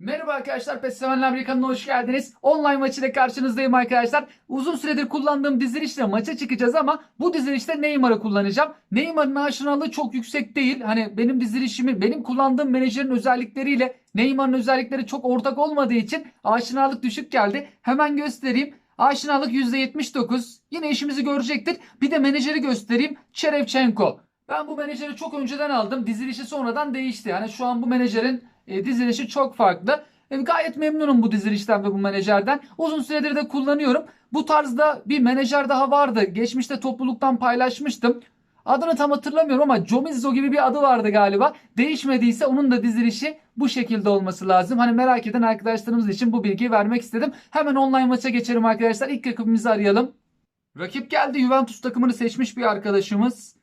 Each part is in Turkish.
Merhaba arkadaşlar, PES Sevenler Amerikan'ına hoş geldiniz. Online maçıyla karşınızdayım arkadaşlar. Uzun süredir kullandığım dizilişle maça çıkacağız ama bu dizilişte Neymar'ı kullanacağım. Neymar'ın aşinalığı çok yüksek değil. Hani benim dizilişimin, benim kullandığım menajerin özellikleriyle Neymar'ın özellikleri çok ortak olmadığı için aşinalık düşük geldi. Hemen göstereyim. Aşinalık %79. Yine işimizi görecektir. Bir de menajeri göstereyim. Çerevçenko. Ben bu menajeri çok önceden aldım. Dizilişi sonradan değişti. Yani şu an bu menajerin e, dizilişi çok farklı. E, gayet memnunum bu dizilişten ve bu menajerden. Uzun süredir de kullanıyorum. Bu tarzda bir menajer daha vardı. Geçmişte topluluktan paylaşmıştım. Adını tam hatırlamıyorum ama Jomizzo gibi bir adı vardı galiba. Değişmediyse onun da dizilişi bu şekilde olması lazım. Hani merak eden arkadaşlarımız için bu bilgiyi vermek istedim. Hemen online maça geçelim arkadaşlar. İlk rakibimizi arayalım. Rakip geldi. Juventus takımını seçmiş bir arkadaşımız.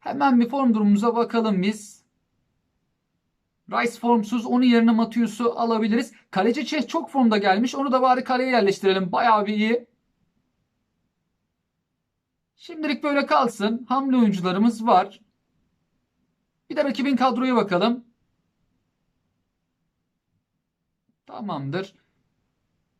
Hemen bir form durumumuza bakalım biz. Rice formsuz. Onun yerine Matius'u alabiliriz. Kaleci Çeh çok formda gelmiş. Onu da bari kaleye yerleştirelim. Bayağı bir iyi. Şimdilik böyle kalsın. Hamle oyuncularımız var. Bir de rakibin kadroya bakalım. Tamamdır.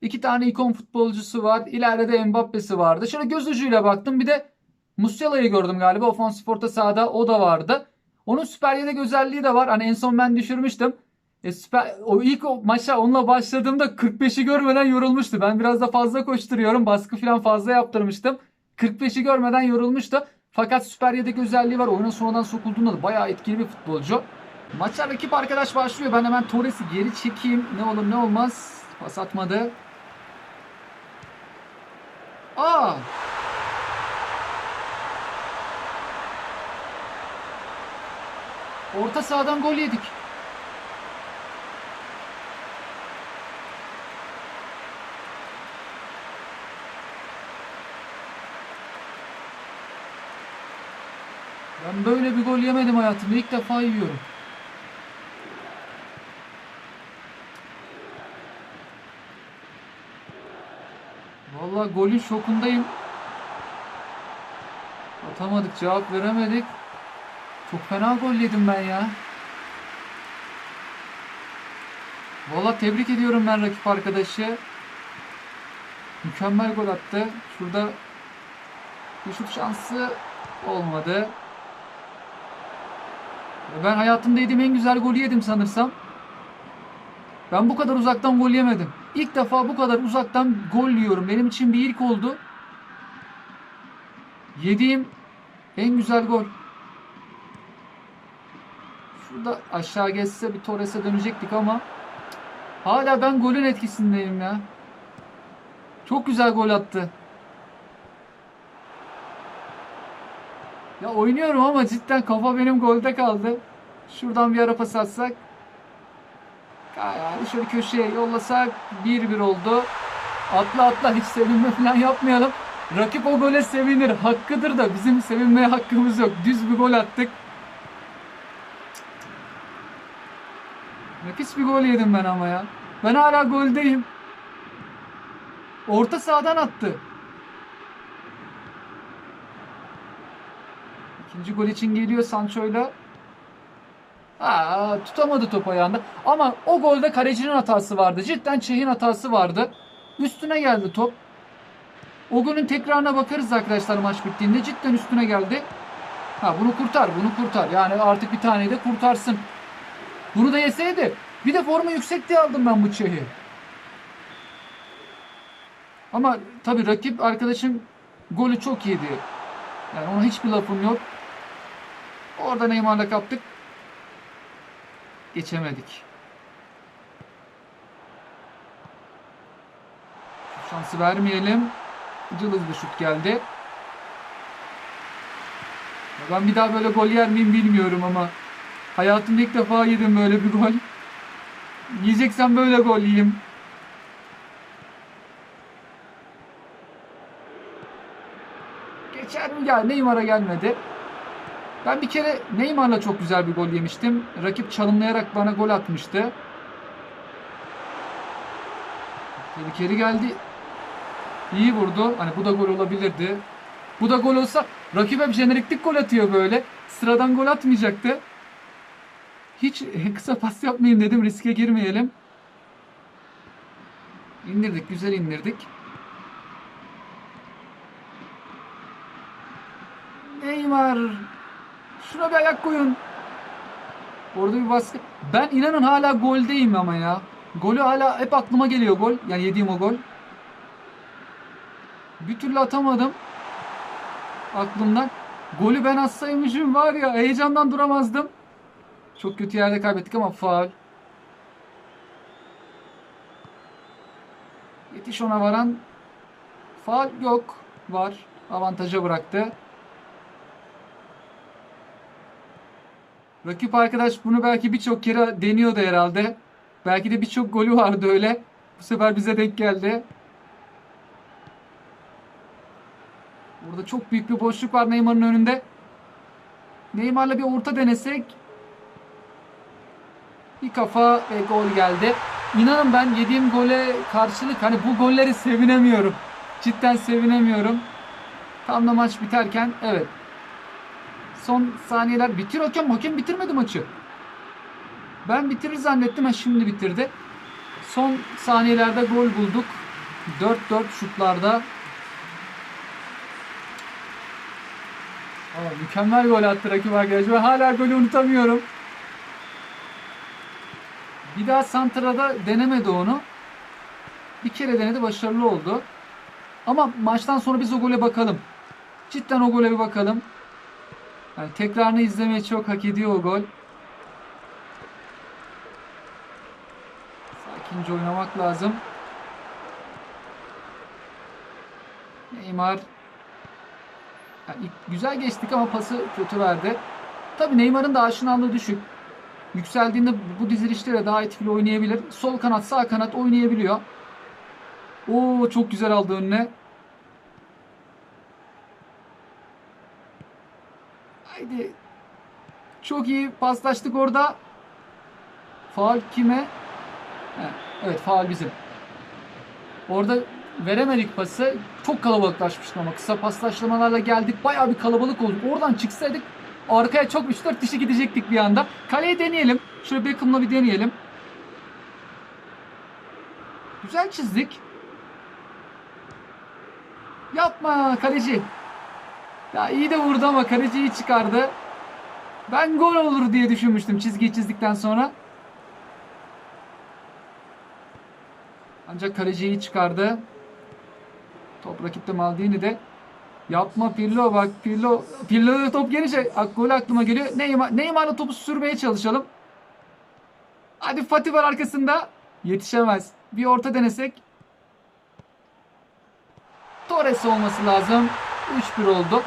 İki tane ikon futbolcusu var. İleride de Mbappe'si vardı. Şöyle göz ucuyla baktım. Bir de Musiala'yı gördüm galiba. Ofansif orta sahada o da vardı. Onun süper yedek özelliği de var. Hani en son ben düşürmüştüm. E süper, o ilk maça onunla başladığımda 45'i görmeden yorulmuştu. Ben biraz da fazla koşturuyorum. Baskı falan fazla yaptırmıştım. 45'i görmeden yorulmuştu. Fakat süper yedek özelliği var. Oyuna sonradan sokulduğunda da bayağı etkili bir futbolcu. Maça rakip arkadaş başlıyor. Ben hemen Torres'i geri çekeyim. Ne olur ne olmaz. Pas atmadı. Aa! Orta sahadan gol yedik. Ben böyle bir gol yemedim hayatımda. İlk defa yiyorum. Vallahi golün şokundayım. Atamadık, cevap veremedik. Çok fena gol yedim ben ya. Vallahi tebrik ediyorum ben rakip arkadaşı. Mükemmel gol attı. Şurada bir şut şansı olmadı. Ben hayatımda yediğim en güzel golü yedim sanırsam. Ben bu kadar uzaktan gol yemedim. İlk defa bu kadar uzaktan gol yiyorum. Benim için bir ilk oldu. Yediğim en güzel gol. Şurada aşağı geçse bir Torres'e dönecektik ama hala ben golün etkisindeyim ya. Çok güzel gol attı. Ya oynuyorum ama cidden kafa benim golde kaldı. Şuradan bir ara pas atsak. Yani şöyle köşeye yollasak 1-1 oldu. Atla atla hiç sevinme falan yapmayalım. Rakip o gole sevinir. Hakkıdır da bizim sevinmeye hakkımız yok. Düz bir gol attık. Nefis bir gol yedim ben ama ya. Ben hala goldeyim. Orta sahadan attı. İkinci gol için geliyor Sancho'yla. Aa, tutamadı top ayağında. Ama o golde kalecinin hatası vardı. Cidden Çeh'in hatası vardı. Üstüne geldi top. O golün tekrarına bakarız arkadaşlar maç bittiğinde. Cidden üstüne geldi. Ha bunu kurtar, bunu kurtar. Yani artık bir taneyi de kurtarsın. Bunu da yeseydi. Bir de formu yüksek diye aldım ben bu Çeh'i. Ama tabii rakip arkadaşım golü çok yedi. Yani ona hiçbir lafım yok. Orada Neymar'la kaptık. Geçemedik. Şansı vermeyelim. Cılız bir şut geldi. Ben bir daha böyle gol yer miyim bilmiyorum ama hayatımda ilk defa yedim böyle bir gol. Yiyeceksem böyle gol yiyeyim. Geçer mi? Ya Neymar'a gelmedi. Ben bir kere Neymar'la çok güzel bir gol yemiştim. Rakip çalımlayarak bana gol atmıştı. Tehlikeli geldi. İyi vurdu. Hani bu da gol olabilirdi. Bu da gol olsa rakip hep jeneriklik gol atıyor böyle. Sıradan gol atmayacaktı. Hiç kısa pas yapmayayım dedim riske girmeyelim. İndirdik. Güzel indirdik. Neymar. Şuna bir ayak koyun. Orada bir baskı. Ben inanın hala goldeyim ama ya. Golü hala hep aklıma geliyor gol. Yani yediğim o gol. Bir türlü atamadım. Aklımdan. Golü ben atsaymışım var ya heyecandan duramazdım. Çok kötü yerde kaybettik ama faul. Yetiş ona varan. Faul yok. Var. Avantaja bıraktı. Rakip arkadaş bunu belki birçok kere deniyordu herhalde. Belki de birçok golü vardı öyle. Bu sefer bize denk geldi. Burada çok büyük bir boşluk var Neymar'ın önünde. Neymar'la bir orta denesek. Bir kafa ve gol geldi. İnanın ben yediğim gole karşılık hani bu golleri sevinemiyorum. Cidden sevinemiyorum. Tam da maç biterken evet. Son saniyeler bitiyor hakem. Bitirmedi maçı. Ben bitirir zannettim. Ha şimdi bitirdi. Son saniyelerde gol bulduk. 4-4 şutlarda. Aa, mükemmel gol attı rakip arkadaş. Ben hala golü unutamıyorum. Daha Santra'da denemedi onu. Bir kere denedi başarılı oldu. Ama maçtan sonra biz o gole bakalım. Cidden o gole bir bakalım. Yani tekrarını izlemeyi çok hak ediyor o gol. Sakince oynamak lazım. Neymar yani güzel geçtik ama pası kötü verdi. Tabii Neymar'ın da aşinalığı düşük. Yükseldiğinde bu dizilişlere daha etkili oynayabilir. Sol kanat, sağ kanat oynayabiliyor. Oo çok güzel aldı önüne. Haydi. Çok iyi paslaştık orada. Faul kime? Evet faul bizim. Orada veremedik pası. Çok kalabalıklaşmıştık ama kısa paslaşmalarla geldik. Bayağı bir kalabalık olduk. Oradan çıksaydık arkaya çok 3-4 kişi gidecektik bir anda. Kaleyi deneyelim. Şöyle Beckham'la bir deneyelim. Güzel çizdik. Yapma kaleci. Ya iyi de vurdu ama kaleci iyi çıkardı. Ben gol olur diye düşünmüştüm çizgiyi çizdikten sonra. Ancak kaleci iyi çıkardı. Top rakipte Maldini de. Yapma Pirlo bak Pirlo. Pirlo'da top gelince gol aklıma geliyor. Neymar, Neymar'la topu sürmeye çalışalım. Hadi Fatih var arkasında. Yetişemez. Bir orta denesek. Torres olması lazım. 3-1 oldu.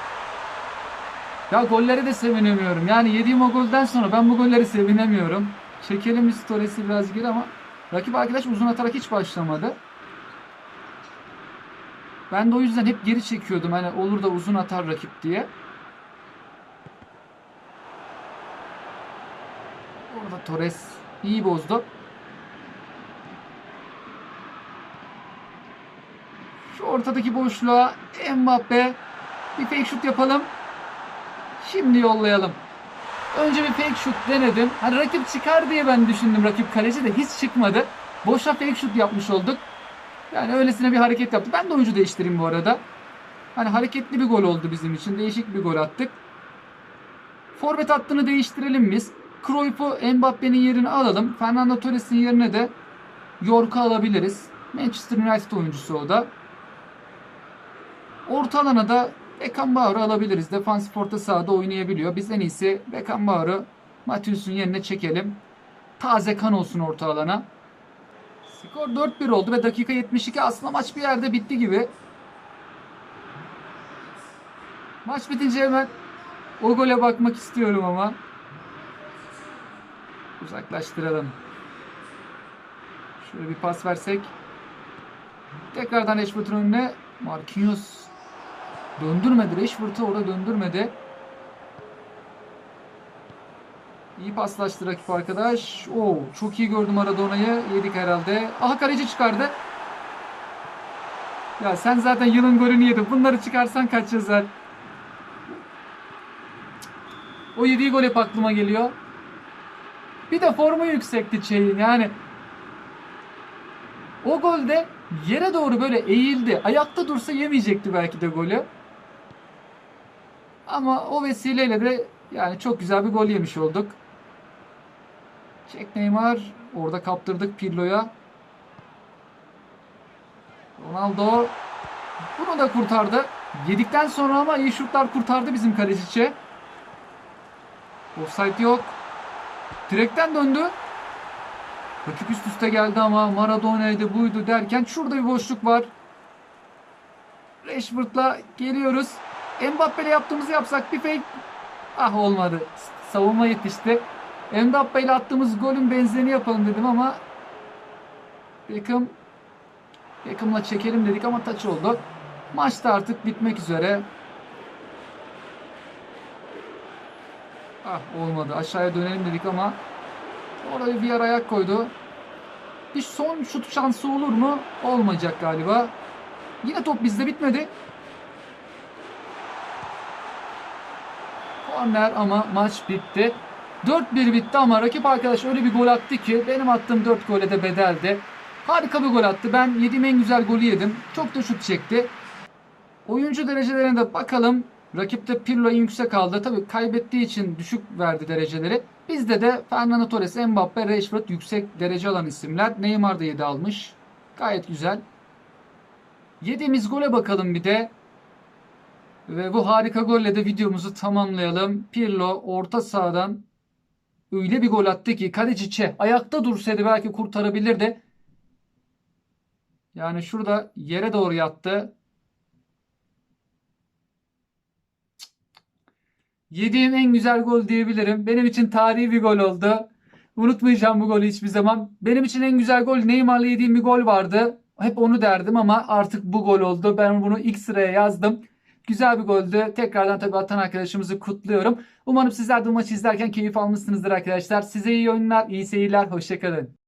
Ya golleri de sevinemiyorum. Yani yediğim o golden sonra ben bu golleri sevinemiyorum. Çekelim biz Torres'i biraz geri ama rakip arkadaş uzun atarak hiç başlamadı. Ben de o yüzden hep geri çekiyordum. Hani olur da uzun atar rakip diye. Orada Torres iyi bozdu. Şu ortadaki boşluğa Mbappe bir fake şut yapalım. Şimdi yollayalım. Önce bir fake şut denedim. Hani rakip çıkar diye ben düşündüm rakip kaleci de hiç çıkmadı. Boşa fake şut yapmış olduk. Yani öylesine bir hareket yaptı. Ben de oyuncu değiştireyim bu arada. Hani hareketli bir gol oldu bizim için. Değişik bir gol attık. Forvet hattını değiştirelim biz. Cruyff'u Mbappe'nin yerine alalım. Fernando Torres'in yerine de York'u alabiliriz. Manchester United oyuncusu o da. Orta alana da Beckenbauer'u alabiliriz. Defansif orta sahada oynayabiliyor. Biz en iyisi Beckenbauer'u Matheus'un yerine çekelim. Taze kan olsun orta alana. Skor 4-1 oldu ve dakika 72 aslında maç bir yerde bitti gibi. Maç bitince hemen o gole bakmak istiyorum ama. Uzaklaştıralım. Şöyle bir pas versek. Tekrardan Rashford'un önüne. Marquinhos döndürmedi. Rashford'u orada döndürmedi. İyi paslaştı rakip arkadaş. Oo, çok iyi gördüm Maradona'yı. Yedik herhalde. Aha kaleci çıkardı. Ya sen zaten yılın golünü yedin. Bunları çıkarsan kaç yazar? O yediği gol hep aklıma geliyor. Bir de formu yüksekti şeyin yani. O golde yere doğru böyle eğildi. Ayakta dursa yemeyecekti belki de golü. Ama o vesileyle de yani çok güzel bir gol yemiş olduk. Çek Neymar. Orada kaptırdık Pirlo'ya. Ronaldo bunu da kurtardı. Yedikten sonra ama iyi şutlar kurtardı bizim Kalecic'e. Offside yok. Direkten döndü. Rakip üst üste geldi ama Maradona'ydı buydu derken şurada bir boşluk var. Rashford'la geliyoruz. Mbappe'yle yaptığımızı yapsak bir fake. Ah olmadı. Savunma yetişti. Mbappe ile attığımız golün benzerini yapalım dedim ama Beckham Beckham'la çekelim dedik ama taç oldu. Maç da artık bitmek üzere. Ah olmadı. Aşağıya dönelim dedik ama orada bir ayak koydu. Bir son şut şansı olur mu? Olmayacak galiba. Yine top bizde bitmedi. Korner ama maç bitti. 4-1 bitti ama rakip arkadaş öyle bir gol attı ki benim attığım 4 gole de bedeldi. Harika bir gol attı. Ben yediğim en güzel golü yedim. Çok da şut çekti. Oyuncu derecelerine de bakalım. Rakipte Pirlo en yüksek aldı. Tabii kaybettiği için düşük verdi dereceleri. Bizde de Fernando Torres, Mbappe, Rashford yüksek derece alan isimler. Neymar da 7 almış. Gayet güzel. Yediğimiz gole bakalım bir de. Ve bu harika golle de videomuzu tamamlayalım. Pirlo orta sahadan öyle bir gol attı ki kaleci ayakta dursaydı belki kurtarabilirdi. Yani şurada yere doğru yattı. Yediğim en güzel gol diyebilirim. Benim için tarihi bir gol oldu. Unutmayacağım bu golü hiçbir zaman. Benim için en güzel gol Neymar'la yediğim bir gol vardı. Hep onu derdim ama artık bu gol oldu. Ben bunu ilk sıraya yazdım. Güzel bir goldü. Tekrardan tabii atan arkadaşımızı kutluyorum. Umarım sizler de bu maçı izlerken keyif almışsınızdır arkadaşlar. Size iyi oyunlar, iyi seyirler. Hoşçakalın.